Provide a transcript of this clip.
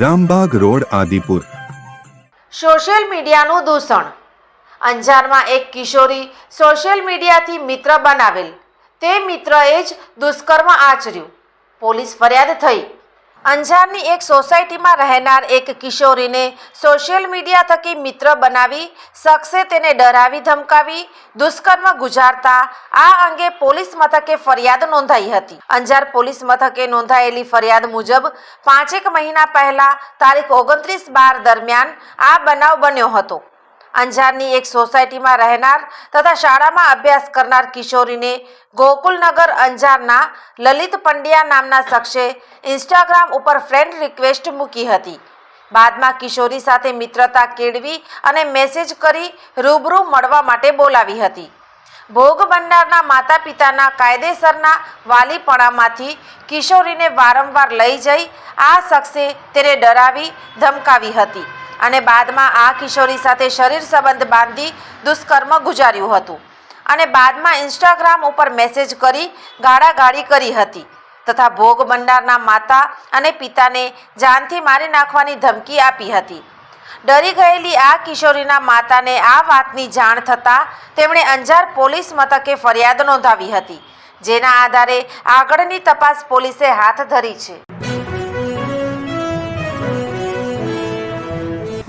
Rambag road, Adipur. Social મીડિયાનું દૂષણ. અંજારમાં એક કિશોરી સોશિયલ મીડિયાથી મિત્ર બનાવેલ. તે મિત્રએ જ દુષ્કર્મ આચર્યું. પોલીસ ફરિયાદ થઈ. અંજારની એક સોસાયટીમાં રહેનાર એક કિશોરીને સોશિયલ મીડિયા થકી મિત્ર બનાવી, શખ્સે તેને ડરાવી, ધમકાવી, દુષ્કર્મ ગુજારતા આ અંગે પોલીસ મથકે ફરિયાદ નોંધાઈ હતી. અંજાર પોલીસ મથકે નોંધાયેલી ફરિયાદ મુજબ પાંચેક મહિના પહેલા તારીખ ઓગણત્રીસ બાર દરમિયાન આ બનાવ બન્યો હતો. અંજારની એક સોસાયટીમાં રહેનાર તથા શાળામાં અભ્યાસ કરનાર કિશોરીને ગોકુલનગર અંજારના લલિત પંડ્યા નામના શખ્સે ઇન્સ્ટાગ્રામ ઉપર ફ્રેન્ડ રિક્વેસ્ટ મૂકી હતી. બાદમાં કિશોરી સાથે મિત્રતા કેળવી અને મેસેજ કરી રૂબરૂ મળવા માટે બોલાવી હતી. ભોગ બનનારના માતા પિતાના કાયદેસરના વાલીપણામાંથી કિશોરીને વારંવાર લઈ જઈ આ શખ્સે તેને ડરાવી, ધમકાવી હતી. અને બાદમાં આ કિશોરી સાથે શરીર સંબંધ બાંધી દુષ્કર્મ ગુજાર્યું હતું. અને બાદમાં ઇન્સ્ટાગ્રામ ઉપર મેસેજ કરી ગાળાગાળી કરી હતી તથા ભોગ બનનારના માતા અને પિતાને જાનથી મારી નાખવાની ધમકી આપી હતી. ડરી ગયેલી આ કિશોરીના માતાને આ વાતની જાણ થતાં તેમણે અંજાર પોલીસ મથકે ફરિયાદ નોંધાવી હતી, જેના આધારે આગળની તપાસ પોલીસે હાથ ધરી છે.